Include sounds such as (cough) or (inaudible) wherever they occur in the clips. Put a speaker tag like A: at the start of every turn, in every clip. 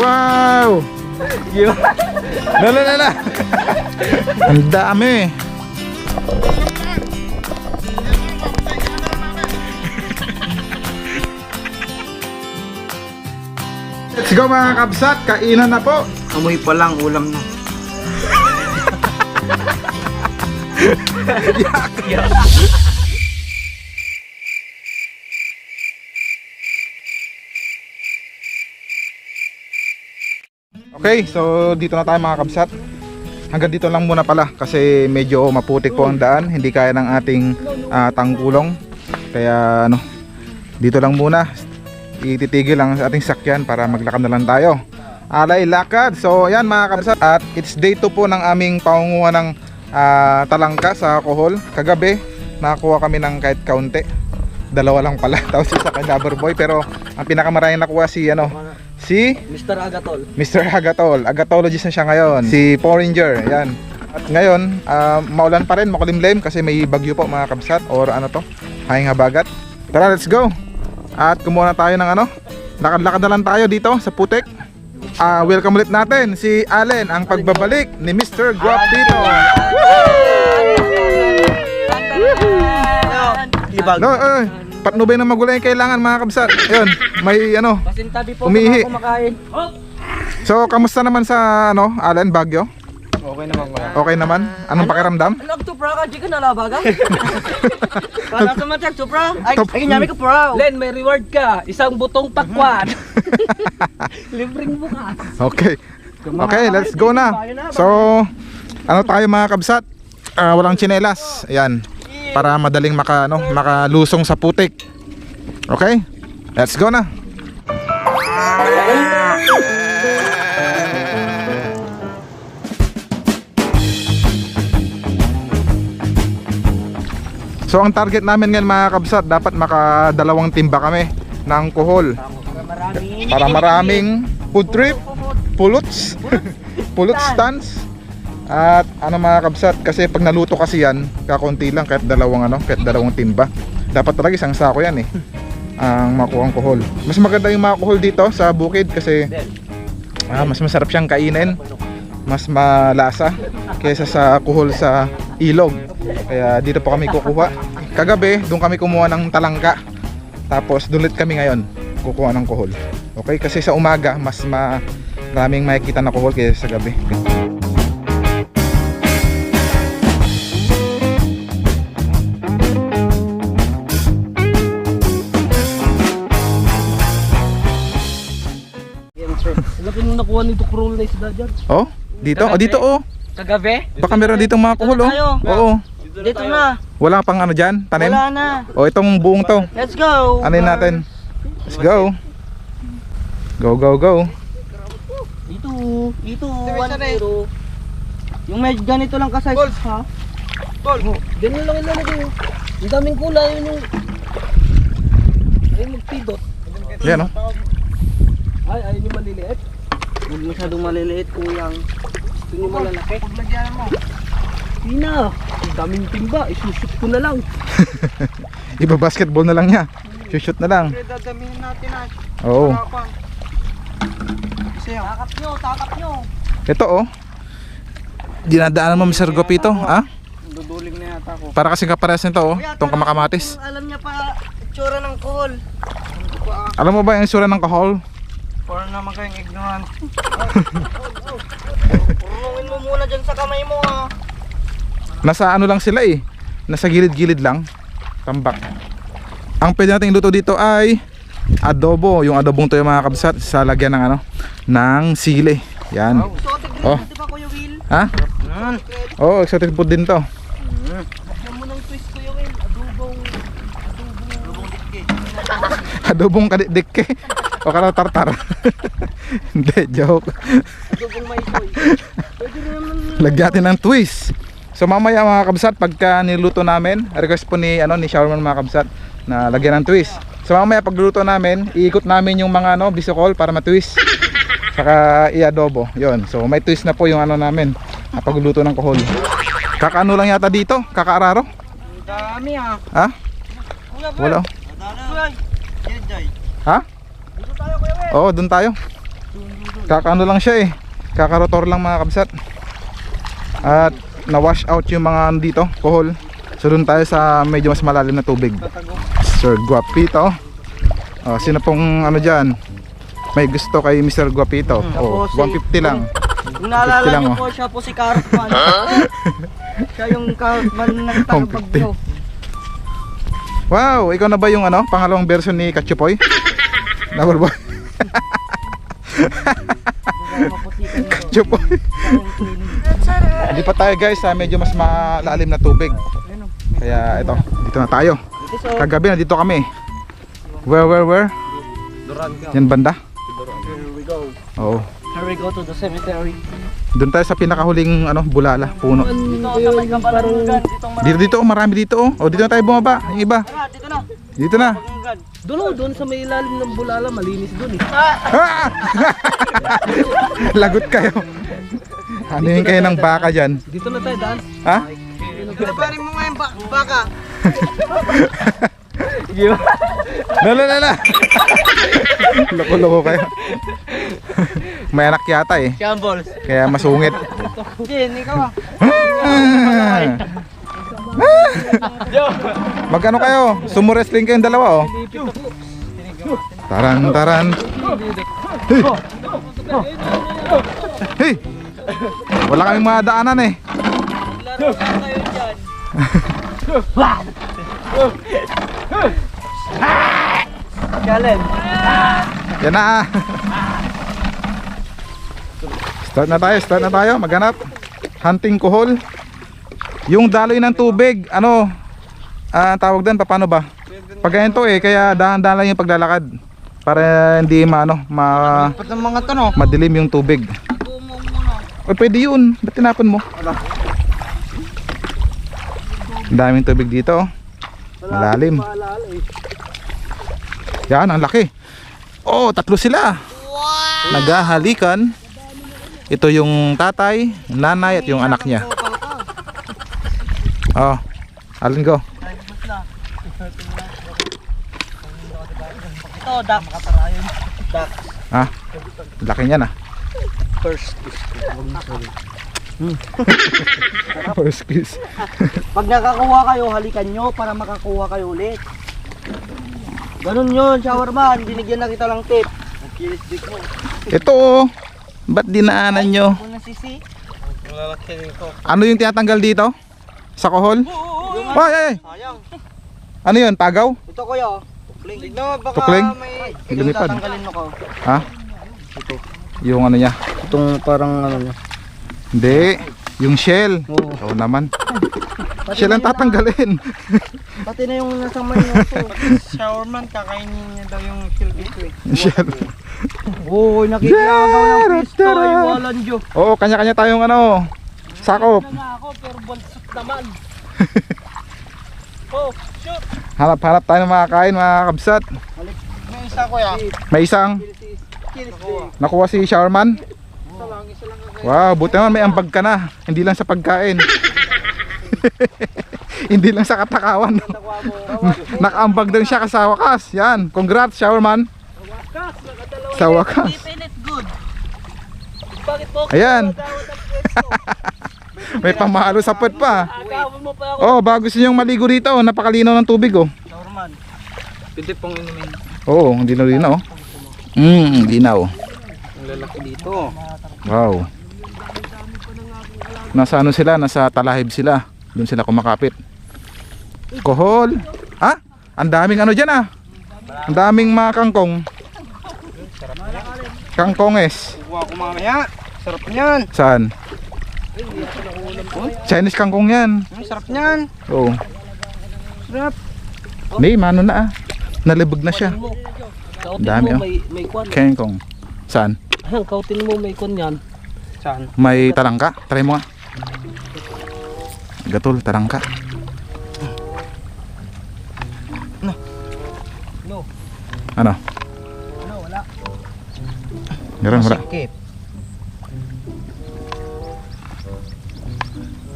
A: Wow! Lala, lala. Ang dami. Let's go mga kabsat, kainan na po.
B: Amoy pa lang, ulam na. (laughs)
A: Okay, so dito na tayo mga kabsat. Hanggang dito lang muna pala kasi medyo maputik po ang daan, hindi kaya ng ating ah, tangkulong. Kaya ano, dito lang muna. Ititigil lang sa ating sakyan para maglakad na lang tayo. Alay lakad. So ayan mga kabsat at it's day 2 po ng aming paunguhan ng ah, talangka sa Kohol. Kagabi nakakuha kami ng kahit kaunti. Dalawa lang pala. (laughs) Tapos isa kay Boy pero ang pinakamaraming nakuha si ano si
B: Mr. Agatol.
A: Mr. Agatol. Agatologist na siya ngayon. Si Porringer. Yan. At ngayon, ah, maulan pa rin, makulimlim kasi may bagyo po mga kabsat or ano to, hanging habagat. Tara, let's go. At kumuha na tayo ng ano, lakad-lakad na lang tayo dito sa putek. Ah, welcome ulit natin si Allen, ang pagbabalik ni Mr. Guapito.
B: Libag.
A: No, eh, patnubay na magulay yung kailangan mga kabsat. Ayun, may ano,
B: Pasintabi po
A: Umihi.
B: mga kumakain.
A: So, kamusta naman sa ano, Allen, Bagyo?
B: Okay naman ko.
A: Okay naman? Anong pakiramdam?
B: Alam to pra ka, di ka nalabaga. Para sa matag to pra. Ay,
A: Top-
B: ay nyami ka pra.
C: Len, may reward ka. Isang butong pakwan. (laughs) Libreng bukas.
A: Okay. Okay, let's go na. So, ano tayo mga kabsat? Ah, walang tsinelas. Ayan. Para madaling maka, ano, makalusong sa putik. Okay? Let's go na. So ang target namin ngayon mga kabsat, dapat makadalawang timba kami ng kuhol. Para maraming food trip, puluts, pulot (laughs) stands. At ano mga kabsat, kasi pag naluto kasi yan, kakunti lang kahit dalawang ano, kahit dalawang timba. Dapat talaga isang sako yan eh. Ang makuha kuhol. Mas maganda yung mga kuhol dito sa bukid kasi ah, mas masarap siyang kainin. Mas malasa kaysa sa kuhol sa ilog. Kaya dito po kami kukuha. Kagabi, doon kami kumuha ng talangka. Tapos doon ulit kami ngayon kukuha ng kuhol. Okay, kasi sa umaga mas maraming makikita na kuhol kaysa sa gabi.
C: Laki nakuha nito crawl na isda dyan.
A: Oh, dito, oh dito oh.
C: Kagabi?
A: Baka meron ditong mga kuhol oh.
B: tayo.
A: Oo.
B: Dito na.
A: Wala pang ano diyan, tanim.
B: Wala na.
A: Oh, itong buong to.
B: Let's go.
A: Ano natin? Let's go. Go, go, go.
B: Dito. Dito. One zero. Yung medyo ganito lang ka-size ha.
C: Oh, ganyan lang ilan ko. Ang daming kulay yun yung... Ay, magpidot.
A: Yan oh.
C: Ay, ayun yung maliliit.
B: Huwag masyadong maliliit kuyang.
C: Gusto nyo malalaki.
B: Paglagyan mo.
C: Hindi na. Ang daming timba. Isushoot ko na lang. (laughs)
A: Iba basketball na lang niya. Shoot na lang.
B: Dadamihin natin ah.
A: Oo.
B: Yun. Takap nyo, takap nyo.
A: Ito oh. Dinadaanan mo Mr. Gopito, ha?
B: Duduling na yata ako.
A: Para kasi kapares nito oh,
B: Kuya,
A: itong kamakamatis.
B: Alam niya pa itsura ng kohol.
A: Alam mo ba yung sura ng kahol?
B: Para naman kayong ignorant. Urungin mo muna dyan sa kamay mo ah.
A: Nasa ano lang sila eh. Nasa gilid-gilid lang. Tambak. Ang pwede nating luto dito ay adobo. Yung adobong to yung mga kabsat sa lagyan ng ano, ng sili. Yan. Oh.
B: oh. di ba Kuya Will?
A: Ha? Oh, exotic food din to.
B: Dikki.
A: Adobong kadikke. (laughs) o kara tartar. (laughs) Hindi, joke. Natin ng twist. So mamaya mga kabsat, pagka niluto namin, request po ni ano ni Showerman mga kabsat na lagyan ng twist. So mamaya pagluluto namin, iikot namin yung mga ano, bisokol para matwist. Saka i-adobo. 'Yon. So may twist na po yung ano namin, na pagluluto ng kohol. Kakaano lang yata dito? Kakaararo?
B: Ang dami ah.
A: Ha? Wala.
B: Jay.
A: Ha?
B: Tayo Kuya Will.
A: Oo, doon tayo. Kakaano lang siya eh. Kakarotor lang mga kabsat. At na-wash out yung mga dito, kohol. So doon tayo sa medyo mas malalim na tubig. Sir Guapito. Oh, sino pong ano dyan? May gusto kay Mr. Guapito. Oh,
B: Ako si-
A: 150 lang.
B: Kung naalala
A: 50 lang,
B: niyo
A: oh.
B: po, siya po si Cartman. siya yung Cartman ng tagabag
A: 150.
B: nyo.
A: Wow, ikaw na ba yung ano, pangalawang version ni Kachupoy? Ba?
B: Mapusikan nyo.
A: Kachupoy. Hindi pa tayo guys, sa medyo mas malalim na tubig. Kaya ito, dito na tayo.
B: Dito
A: Kagabi nandito kami. Where, where, where? Yan banda?
B: here we go.
A: Oo.
B: Here we go to the cemetery.
A: Doon tayo sa pinakahuling ano, bulala, puno.
B: Dito. Dito ang
A: Dito dito, oh, marami dito oh. Dito na tayo bumaba. Yung iba.
B: Dito na.
A: Dito na.
C: Doon oh, doon sa may ilalim ng bulala, malinis doon eh.
A: Ah! (laughs) Lagot kayo. Ano yung kayo ng baka dyan?
C: Dito na tayo daan.
A: Ha?
B: Pinaparin mo nga yung ba- baka. (laughs)
A: Lala, lala. Loko-loko kayo. May anak yata eh.
B: Shambles.
A: Kaya masungit.
B: Jin, ikaw ah.
A: Magkano kayo? Sumo wrestling kayong dalawa oh. Taran taran. Hey. Hey. Wala kaming mga daanan eh.
B: Laro na kayo dyan. Challenge.
A: Yan na. Start na tayo, start na tayo. Maghanap. Hunting kuhol. Yung daloy ng tubig, ano, ah tawag doon, paano ba? Pag ganito eh, kaya dahan-dahan lang yung paglalakad. Para hindi maano, ma
B: ng mga to no?
A: madilim yung tubig. O pwede yun, ba't tinapon mo? Daming tubig dito. oh. Malalim. Yan, ang laki. Oh, tatlo sila. Naghahalikan. Ito yung tatay, nanay at yung anak niya. Oh, alin ko?
B: Ito, duck. Makatarayan. Duck.
A: Ha? Laki niyan ah.
B: First. (laughs)
A: First kiss. (laughs)
B: Pag nakakuha kayo, halikan nyo para makakuha kayo ulit. Ganun yun, showerman. Binigyan na kita lang tip. Kilis dik mo.
A: Ito oh. Ba't dinaanan nyo? Ano yung tinatanggal dito? Sa kohol? Ay, ay, ay. Ano yun? Tagaw?
B: Ito kuya. Tukling. No, baka
A: Tukling?
B: may...
A: Lumipad.
B: Yung tatanggalin mo ko.
A: Ha? Yung ano niya?
B: Itong parang ano niya.
A: Hindi. Yung shell.
B: Oo.
A: Oo naman. shell ang tatanggalin. (laughs)
B: Pati na yung nasa manyoso. (laughs) Showerman, kakainin niya daw yung kill dito eh.
A: shell. (laughs)
B: Oo, nakikita daw ng pisto. Ay, walan Diyo.
A: Oo, kanya-kanya tayong ano. Sakop.
C: Na ako, pero bansot naman. Oh, shoot!
A: Hanap-hanap tayo ng mga kain, mga kabsat.
B: May isa kuya.
A: May isang nakuha si Showerman. Wow, buti naman may ambag ka na. Hindi lang sa pagkain. (laughs) Hindi lang sa katakawan. (laughs) Nakaambag din siya sa wakas. Yan. Congrats, Showerman.
C: Wakas.
A: Sa wakas.
C: Bakit po?
A: Ayan. (laughs) (laughs) May pamalo sa puwet pa. Oh, bago gusto niyong maligo dito. oh. Napakalinaw ng tubig oh.
B: Showerman. Pwede pong inumin.
A: Oo, hindi na linaw. oh. Mm, linaw.
B: Ang lalaki dito.
A: Wow. Nasa ano sila? Nasa talahib sila. Doon sila kumakapit. Kohol. Ha? Ang daming ano dyan ah. Ang daming mga kangkong. Kangkonges.
B: Kukuha ko mamaya. Sarap niyan.
A: Saan? Chinese kangkong yan.
B: Ang sarap niyan.
A: Oo.
B: Sarap.
A: Hindi, mano na ah. Nalibog na siya.
C: Kautin
A: Dami,
C: mo,
A: oh.
C: may, may kwan.
A: Kangkong. Saan?
C: Ayan, kautin mo, may kwan yan.
B: Saan?
A: May tarangka? Try mo nga. Gatol, tarangka.
C: No.
A: Ano?
C: Ano, wala.
A: Meron, wala.
B: Sikip.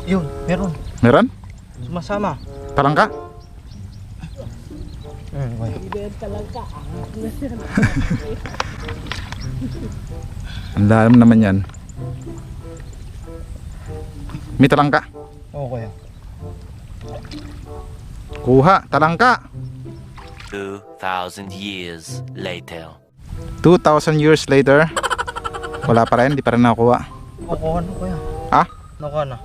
B: Yun, meron.
A: Meron?
B: Sumasama.
A: Tarangka?
B: Hmm, okay.
C: Ibenta lang (laughs) ka.
A: Ang lalim naman yan. May talangka.
B: Oo kuya.
A: Kuha, talangka.
D: 2,000 years later.
A: 2,000 years later. Wala pa rin, di pa rin nakuha.
B: Kukuha na kuya.
A: Ha?
B: Nakuha na.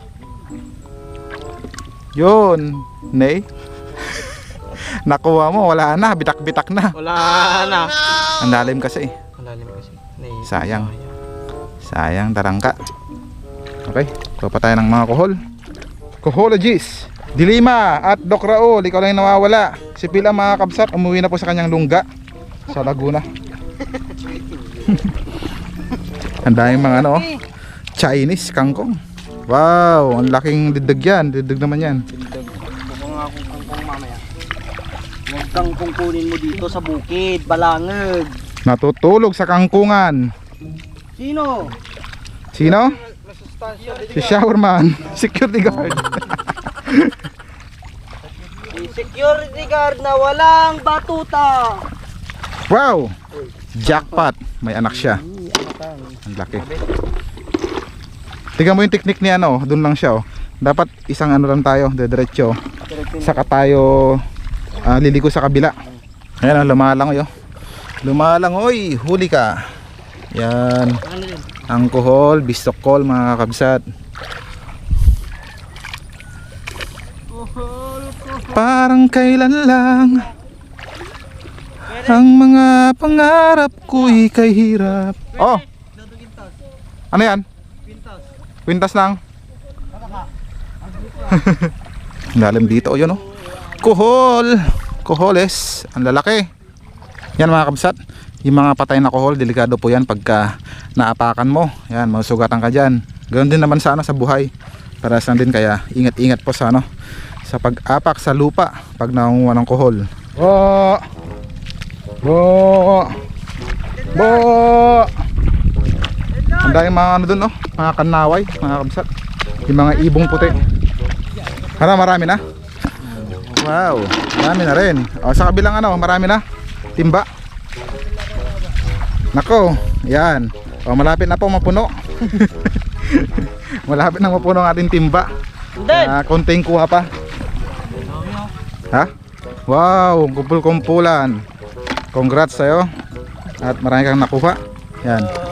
A: Yun, Nay. (laughs) Nakuha mo, wala na, bitak-bitak na.
B: Wala na.
A: Ang lalim kasi.
B: Malalim kasi. Nai-
A: Sayang. Sayang, tarangka. Okay, kuha pa tayo ng mga kuhol. Kuhologies. Dilima at Doc Raul, ikaw lang nawawala. Si Pila mga kabsat, umuwi na po sa kanyang lungga sa Laguna. (laughs) ang daming mga ano, oh, Chinese kangkong. Wow, ang laking didag yan. Didag naman yan.
B: Baka nga akong kangkong mamaya. Huwag kang kungkunin mo dito sa bukid, balangag.
A: Natutulog sa kangkungan.
B: Sino?
A: Sino? Si Showerman, (laughs) security guard.
B: Security guard na walang batuta.
A: Wow! Jackpot. May anak siya. Ang laki. Tingnan mo yung technique ni ano, doon lang siya oh. Dapat isang ano lang tayo, diretso. Saka tayo ah, liliko sa kabila. Ayan, oh, lumalang oy. oh. Lumalang oy, huli ka. Yan,
B: yun?
A: ang kuhol, bistokol mga kabsat. Parang kailan lang ang mga pangarap ko'y kay hirap. Oh, ano yan? Quintas lang. (laughs) Ang Lalim dito, yun oh. Kuhol. Kuholes. Ang lalaki. Yan mga kabsat. Yung mga patay na kuhol, delikado po yan pagka naapakan mo. Yan, masugatan ka dyan. Ganoon din naman sana sa buhay. Para saan din kaya ingat-ingat po sa ano sa pag-apak sa lupa pag nangunguha ng kuhol. Bo! Bo! Bo! Ang daming mga ano dun oh, mga kanaway, mga kabsat. Yung mga ibong puti. Ano, marami na? Wow, marami na rin. O, sa kabilang ano, marami na. Timba. Nako, yan. O, malapit na po mapuno. (laughs) malapit na mapuno ang ating timba. Ah, konting kuha pa. Ha? Wow, kumpul-kumpulan. Congrats sa'yo. At marami kang nakuha. Yan.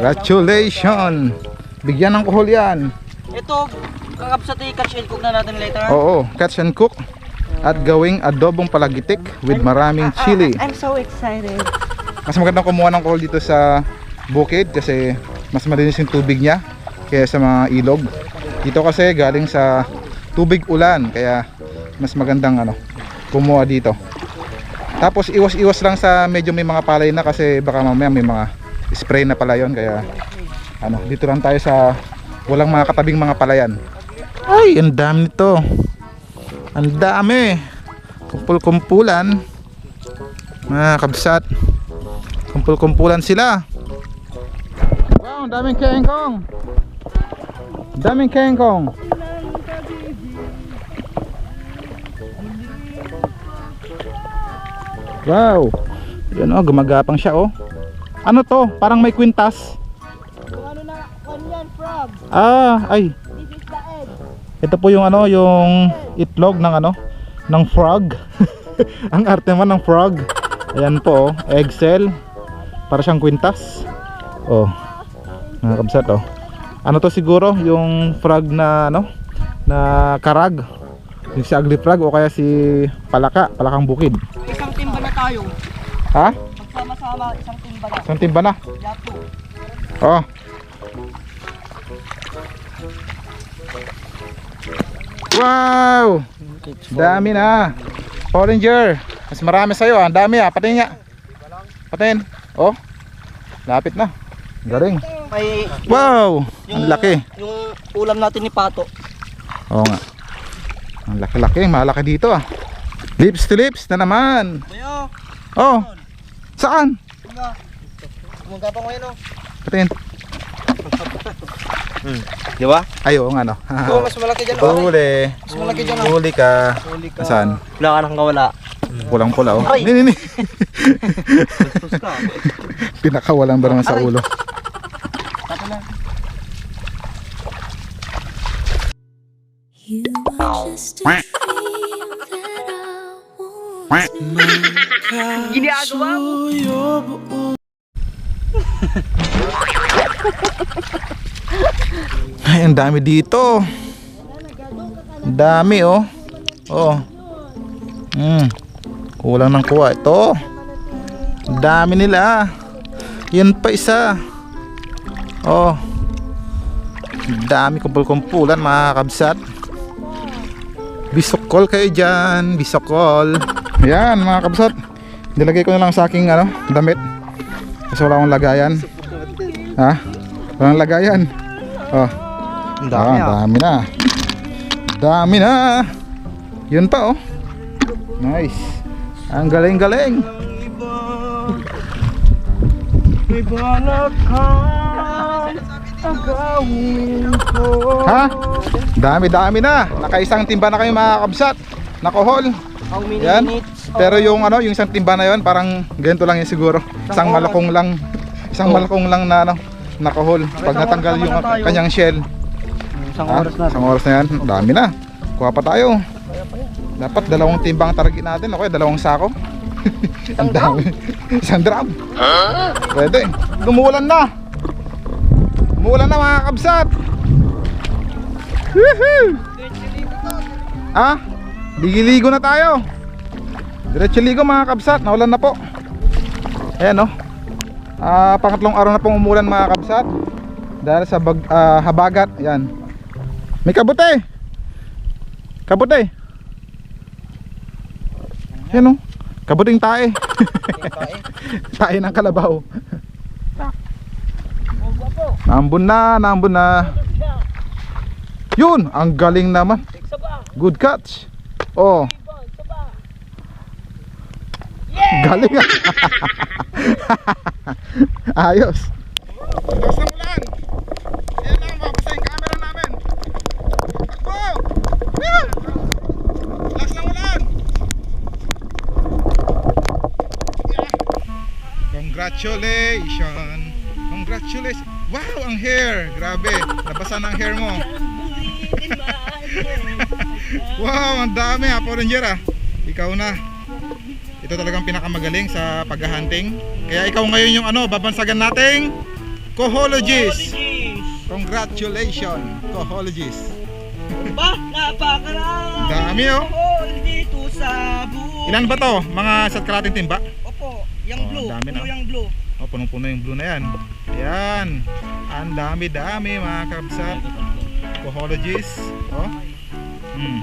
A: Congratulations. Bigyan ng kuhol yan.
B: ito, kakapsati catch and cook na natin later.
A: Oo, catch and cook. At gawing adobong palagitik with maraming chili.
B: I'm so excited.
A: Mas magandang kumuha ng kuhol dito sa bukid kasi mas malinis yung tubig niya kaya sa mga ilog. Dito kasi galing sa tubig ulan kaya mas magandang ano kumuha dito. Tapos iwas-iwas lang sa medyo may mga palay na kasi baka mamaya may mga spray na pala yon kaya ano dito lang tayo sa walang mga katabing mga palayan. Ay, ang dami nito. Ang dami. Kumpul-kumpulan. Mga kabsat. Kumpul-kumpulan sila. Wow, daming kengkong. Daming kengkong. Wow. Yan oh, gumagapang siya oh. Ano to? Parang may kwintas.
B: ano na, kanyan, frog.
A: Ah, ay.
B: This is the egg.
A: Ito po yung ano, yung itlog ng ano, ng frog. (laughs) Ang arte man ng frog. Ayan po, oh, egg cell. Para siyang kwintas. Oh. Mga kabsat oh. Ano to siguro yung frog na ano, na karag. Yung si ugly frog o kaya si palaka, palakang bukid.
B: Isang timba na tayo.
A: Ha?
B: Magsama-sama, isang timba.
A: Isang timba na. Oh. Wow! Dami na. Oranger. Mas marami sa'yo. ah. Ang dami ah. Patingin nga. Patingin. Oh. Lapit na. Galing.
B: May,
A: Wow! Ang laki.
B: Yung ulam natin ni Pato.
A: Oo nga. Ang laki-laki. Malaki dito ah. Lips to lips na naman. Oh. Saan?
B: diba? Kumagapang ko yun oh.
A: Patingin. (laughs)
B: Di ba?
A: Ay, oo nga no.
B: Oo, mas malaki dyan oh.
A: Huli.
B: Mas malaki dyan oh.
A: Huli ka.
B: Huli ka.
A: Saan?
B: Wala ka nang kawala.
A: Pulang pula oh.
B: Aray!
A: Nini, nini.
B: Bastos ka.
A: Pinakawalang ba naman sa ulo.
B: Tato na.
E: You are just a dream that I once knew.
B: Ginagawa mo.
A: Ay, ang dami dito. Ang dami oh. Oh. Hmm. Kulang ng kuha ito. Ang dami nila. Yan pa isa. Oh. Ang dami kumpul-kumpulan mga kabsat. Bisokol kayo dyan. Bisokol. Ayan mga kabsat. Nilagay ko na lang sa aking ano, damit. Kasi wala akong lagayan. Ha? Walang lagayan. Oh.
B: Ang dami
A: ah,
B: ah.
A: dami na. Dami na. Yun pa oh. Nice. Ang galing-galing.
B: May balak ka agawin ko.
A: Ha? Dami-dami na. Nakaisang timba na kayo mga kabsat. Nakohol.
B: How many
A: Yan.
B: minutes?
A: Pero yung ano, yung isang timba na yon parang ganito lang yun siguro. Isang malakong lang. Isang
B: Oh.
A: malakong lang na ano, nakohol. Pag
B: isang
A: natanggal yung
B: tayo.
A: kanyang shell.
B: Isang
A: Ha?
B: oras na.
A: Isang oras na yan. Dami na. Kuha pa tayo. Dapat dalawang timbang target natin. Okay, dalawang sako. (laughs) Ang dami. (laughs) Isang drum. Pwede. Gumuulan na. Gumuulan na mga kabsat. Woohoo! Ah, ligiligo na tayo. Diretso ligo mga kabsat. Naulan na po. Ayan oh. Ah, pangatlong araw na pong umulan mga kabsat. Dahil sa bag, ah, habagat. Ayan. May kabute. Kabute. Yan oh. Kabuting tae. (laughs) tae ng kalabaw. Nambun na, nambun na. Yun, ang galing naman. Good catch. Oh. Galing. (laughs) (laughs) Ayos. Lakas ng ulan. Yan lang, mabasa yung camera namin. Takbo! Yan! Lakas ng ulan. Yeah. Congratulations. Congratulations. Wow, ang hair. Grabe. Nabasa na ang hair mo. (laughs) wow, ang dami ha, Ranger ah. Ikaw na. Ito talagang pinakamagaling sa paghahunting. Kaya ikaw ngayon yung ano, babansagan nating cohologist. Congratulations, cohologist.
B: Ba, napakarami.
A: Dami oh.
B: Hole dito sa buo.
A: Ilan ba to? Mga sa kalating timba?
B: Opo, yung
A: Oh,
B: blue.
A: dami na.
B: Yung blue.
A: Oh, punong-puno yung blue na yan. Ayan. Ang dami-dami mga kabsat. Cohologist. Oh. Hmm.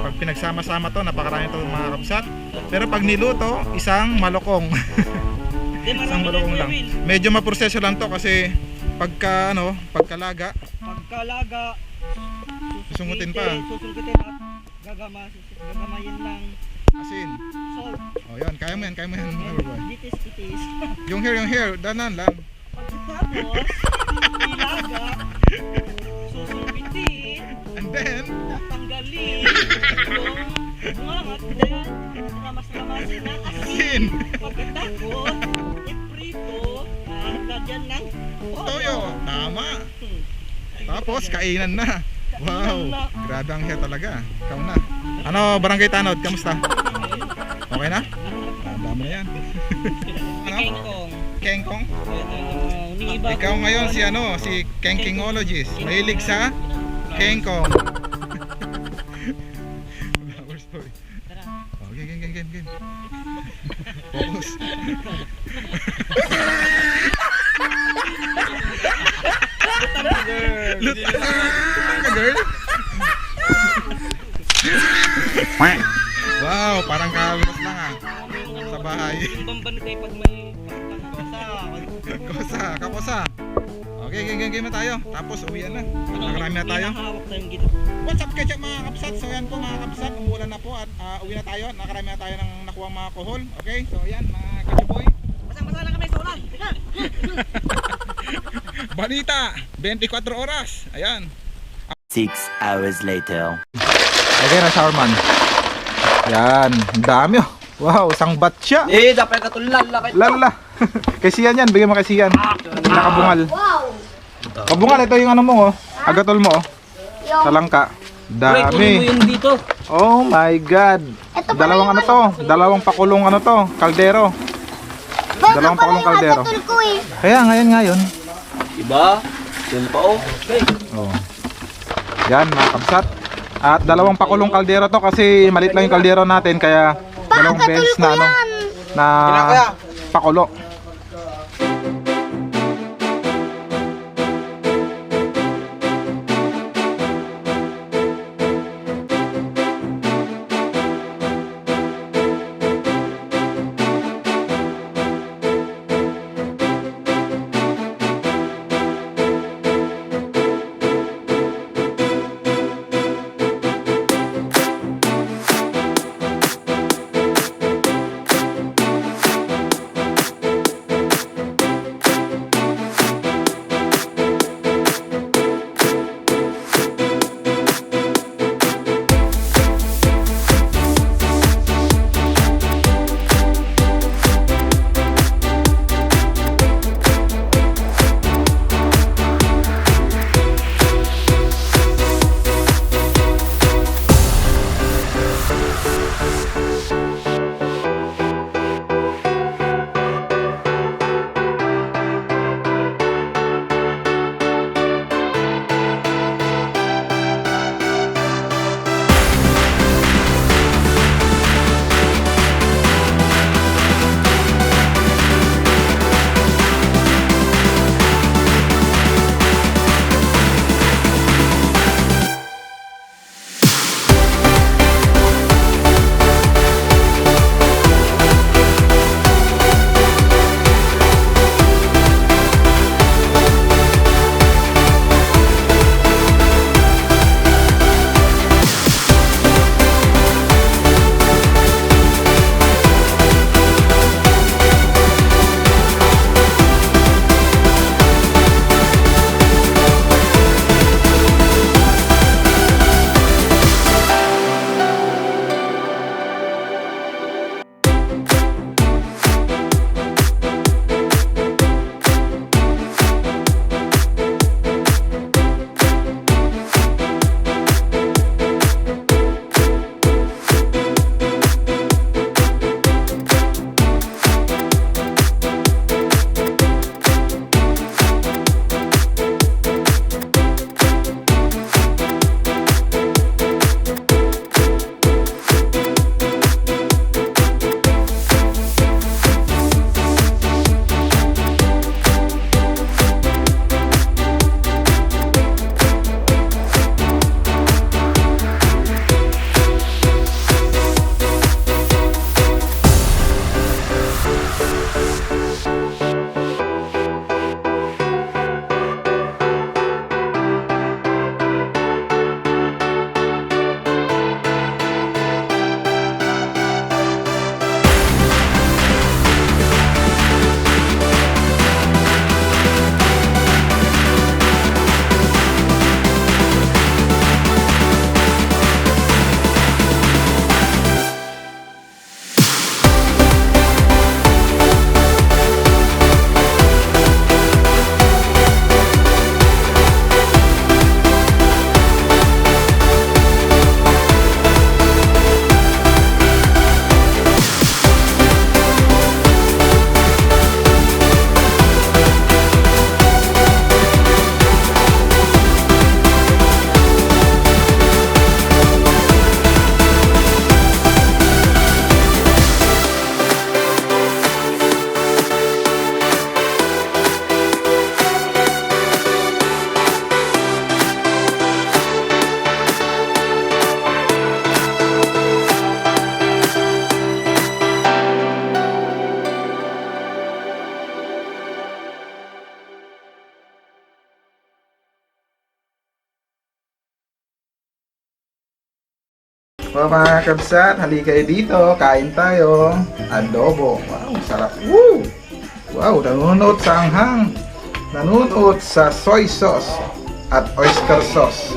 A: Pag pinagsama-sama to, napakarami to mga kabsat. Pero pag niluto, isang malokong. (laughs) Isang malokong lang. Medyo maproseso lang to kasi pagka ano, pagkalaga,
B: Pagkalaga,
A: Susungutin pa.
B: Susungutin at gagama, gagamayin lang
A: asin.
B: salt.
A: Oh, yan. Kaya mo yan, kaya mo yan.
B: Ditis, itis. (laughs)
A: Yung hair, yung hair, danan lang.
B: Pagkatapos, ilaga, (laughs) susungitin,
A: And then,
B: tatanggalin yung mga then, ramas-ramasin ng asin.
A: asin.
B: Pagkatapos, iprito, lagyan ng
A: Toyo. Tama.
B: Hmm.
A: Tapos, kainan na. Wow. Grabe ang hair talaga. Ikaw na. Ano, Barangay Tanod, kamusta? Okay na? Ah, dami na yan. ano?
B: Kengkong.
A: Kengkong?
B: Uh,
A: Ikaw ngayon si
B: ano.
A: ano, si Kengkingologist. Mahilig sa Kengkong. Girl. wow, parang kalmas lang ah. Sa bahay.
B: Bamban kayo pag may.
A: Okay, game, game, game tayo. Tapos uwian na. Nakarami na tayo. What's up ketchup mga kapsat? So yan po mga kapsat, umulan na po at ah, uwi na tayo. Nakarami na tayo ng nakuha mga kohol. Okay, so yan mga ketchup
B: Masang-masa na kami sa ulan. (laughs)
A: Balita, 24 oras. Ayan.
D: Six hours later.
A: Okay na showerman. Yan, ang dami oh. Wow, isang batya.
B: Eh, dapat katulan laki.
A: Lala. (laughs) kay Sian yan, bigyan mo kay Sian. Nakabungal.
F: Wow!
A: Kabungal, ito yung ano mo oh. Agatol mo oh. Talangka.
C: Pre, kunin mo
A: Dami.
C: yung dito.
A: Oh my God.
F: Ito
A: Dalawang ano to? Dalawang pakulong ano to? Kaldero.
F: Baga
A: dalawang pakulong kaldero.
F: ko eh.
A: Kaya ngayon ngayon.
B: Diba? Yan pa oh. Okay.
A: Oh. Yan mga kabsat. At dalawang pakulong kaldero to kasi maliit lang yung kaldero natin kaya dalawang
F: ko
A: na ano na pakulo. mga kabsat, halika dito. Kain tayo. Adobo. Wow, sarap. Woo! Wow, nanunod sa anghang. Nanunod sa soy sauce at oyster sauce.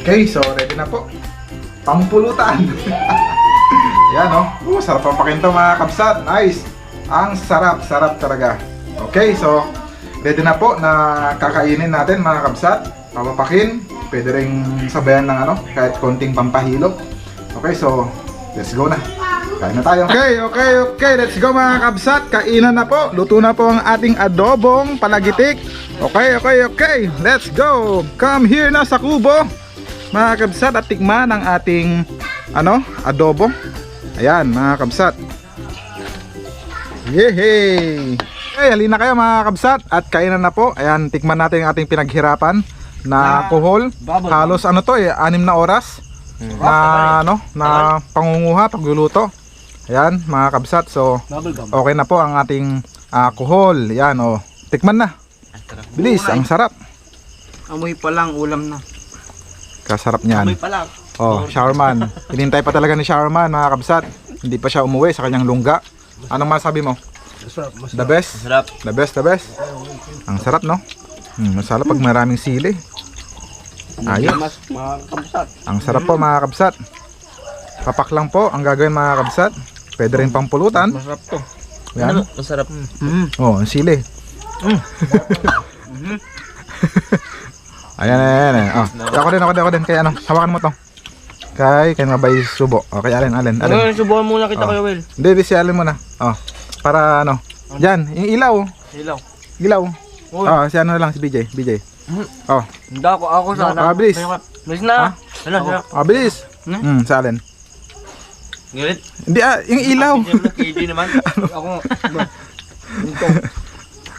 A: Okay, so ready na po. Pampulutan. (laughs) Yan, no? Oh, sarap ang pakinto mga kapsat. Nice. Ang sarap, sarap talaga. Okay, so ready na po na kakainin natin mga kabsat. Papapakin. Pwede ring sabayan ng ano, kahit konting pampahilo. Okay, so let's go na. Kain na tayo. Okay, okay, okay. Let's go mga kabsat. Kainan na po. Luto na po ang ating adobong palagitik. Okay, okay, okay. Let's go. Come here na sa kubo. Mga kabsat at tikman ang ating ano, adobo. Ayan, mga kabsat. Yehey! Okay, halina kayo mga kabsat at kainan na po. Ayan, tikman natin ang ating pinaghirapan na kuhol. Halos ano to eh, anim na oras na ano, na pangunguha, pagluluto. Ayan, mga kabsat. So, okay na po ang ating ah, kuhol. Ayan, oh. Tikman na. Bilis, ang sarap.
B: Amoy pa lang, ulam na.
A: Kasarap niyan.
B: pa lang.
A: Oh, showerman. Hinintay (laughs) pa talaga ni showerman, mga kabsat. Hindi pa siya umuwi sa kanyang lungga. Anong masabi mo?
C: Masarap, masarap.
A: The best?
B: Sarap.
A: The best, the best. Ang sarap, no? Hmm, masarap pag maraming sili. Ayos. Ang sarap po, mga kabsat. Papak lang po ang gagawin, mga kabsat. Pwede rin pang pulutan.
B: Masarap to.
A: Yan.
B: Masarap. Mm.
A: Oh, ang sili. (laughs) ayan, ayan, ayan. Oh, ako din, ako din, ako din. Kaya ano, hawakan mo to. Kay, kay mabay subo. Okay, alin, alin, alin.
B: Ano, subukan muna kita
A: Oh.
B: Will.
A: Hindi, di si alin muna. Oh, para ano. Diyan, yung ilaw. Ilaw.
B: Uy.
A: Oh, si ano na lang, si BJ. BJ. Oh,
B: Hindi ako, ako sana.
A: Ah, bilis.
B: Bilis na. Ano, ano.
A: bilis.
B: Hmm?
A: Hmm, sa alin.
B: Ngilit.
A: Hindi, ah, yung ilaw.
B: KD naman. (laughs) Ako.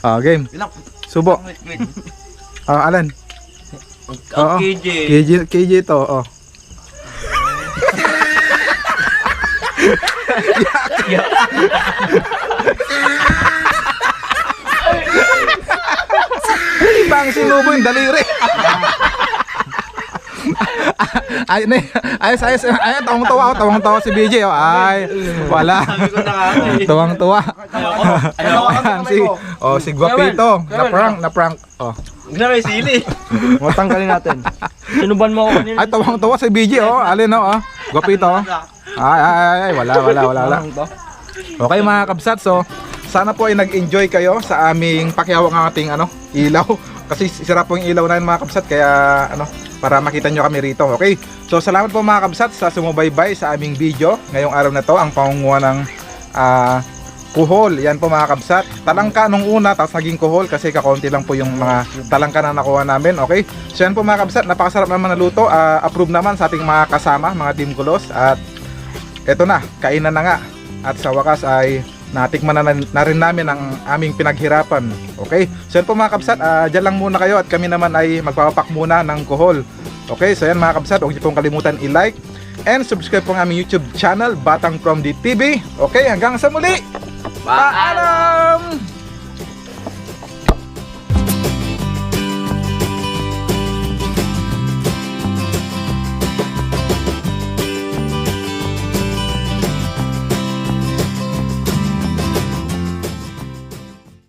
A: Oh, (laughs) game.
B: Ilang.
A: Subo.
B: Wait, wait.
A: Oh,
B: KJ.
A: KJ, KJ to, oh. Ibang sinubo yung daliri. ay, ay, ayos, ayos, ay, tawang tawa, tawang tawa si BJ, oh. Ay, wala.
B: Ako eh.
A: Tawang.
B: Ayoko.
A: Ayan, si, oh, si Guapito. Na prank, na prank. Oh.
B: May sili. Matanggalin natin. Sinuban mo ako kanina.
A: Ay, tawang tawa si BJ, oh. Alin, oh. oh. Guapito, oh. Ay, ay, ay, ay, wala, wala, wala, wala. Okay mga kabsat, so sana po ay nag-enjoy kayo sa aming pakiawang ng ating ano, ilaw. (laughs) Kasi sira po yung ilaw na yun mga kabsat, kaya ano, para makita nyo kami rito. Okay, so salamat po mga kabsat sa sumubaybay sa aming video. Ngayong araw na to, ang pangunguha ng ah, kuhol. Yan po mga kabsat. Talangka nung una, tapos naging kuhol kasi kakonti lang po yung mga talangka na nakuha namin. Okay, so yan po mga kabsat, napakasarap naman na luto. Ah, approve naman sa ating mga kasama, mga team kulos. At eto na, kainan na nga. At sa wakas ay natikman na, na rin namin ang aming pinaghirapan. Okay? So yan po mga kabsat, ah, dyan lang muna kayo at kami naman ay magpapapak muna ng kuhol. Okay? So yan mga kabsat, huwag niyo pong kalimutan i-like and subscribe po ang aming YouTube channel, Batang From the TV. Okay? Hanggang sa muli! Paalam!